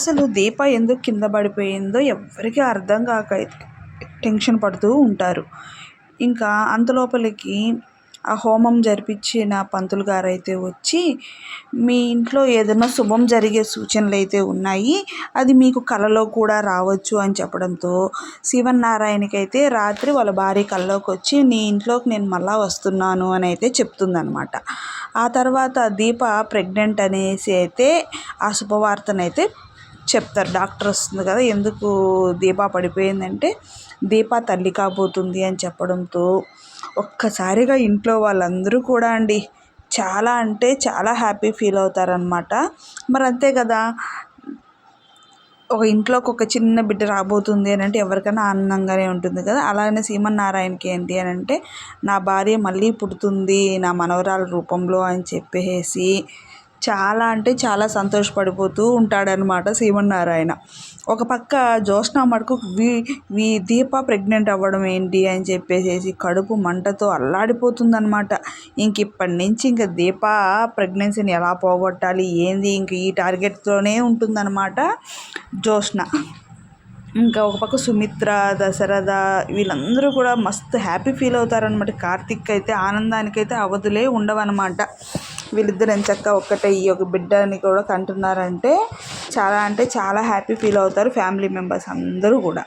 అసలు దీప ఎందుకు కింద పడిపోయిందో ఎవరికీ అర్థం కాక టెన్షన్ పడుతూ ఉంటారు. ఇంకా అంతలోపలికి ఆ హోమం జరిపించిన పంతులు గారు అయితే వచ్చి మీ ఇంట్లో ఏదైనా శుభం జరిగే సూచనలు అయితే ఉన్నాయి. అది మీకు కలలో కూడా రావచ్చు అని చెప్పడంతో శివనారాయణకి రాత్రి వాళ్ళ భార్య కళ్ళలోకి వచ్చి నీ ఇంట్లోకి నేను మళ్ళా వస్తున్నాను అని అయితే చెప్తుందనమాట ఆ తర్వాత దీప ప్రెగ్నెంట్ అనేసి అయితే ఆ శుభవార్తనైతే చెప్తారు. డాక్టర్ వస్తుంది కదా ఎందుకు దీప పడిపోయిందంటే దీప తల్లి కాబోతుంది అని చెప్పడంతో ఒక్కసారిగా ఇంట్లో వాళ్ళందరూ కూడా అండి చాలా అంటే చాలా హ్యాపీ ఫీల్ అవుతారనమాట మరి అంతే కదా ఒక ఇంట్లోకి ఒక చిన్న బిడ్డ రాబోతుంది అని అంటే ఎవరికైనా ఆనందంగానే ఉంటుంది కదా. అలానే సీమన్నారాయణకి ఏంటి అని అంటే నా భార్య మళ్ళీ పుడుతుంది నా మనవరాల రూపంలో అని చెప్పేసి చాలా అంటే చాలా సంతోషపడిపోతూ ఉంటాడనమాట శ్రీమన్నారాయణ ఒక పక్క జ్యోత్స్న మటుకు వీ వీ దీప ప్రెగ్నెంట్ అవ్వడం ఏంటి అని చెప్పేసి కడుపు మంటతో అల్లాడిపోతుందనమాట ఇంక ఇప్పటి నుంచి ఇంక దీప ప్రెగ్నెన్సీని ఎలా పోగొట్టాలి ఏంది ఇంక ఈ టార్గెట్తోనే ఉంటుందన్నమాట జ్యోత్స్న. ఇంకా ఒక పక్క సుమిత్ర దశరథ వీళ్ళందరూ కూడా మస్తు హ్యాపీ ఫీల్ అవుతారనమాట కార్తిక్ అయితే ఆనందానికైతే అవధులే ఉండవన్నమాట. వీళ్ళిద్దరు ఎంచక్క ఒక్కటే ఈ ఒక బిడ్డని కూడా కంటున్నారంటే చాలా అంటే చాలా హ్యాపీ ఫీల్ అవుతారు ఫ్యామిలీ మెంబర్స్ అందరూ కూడా.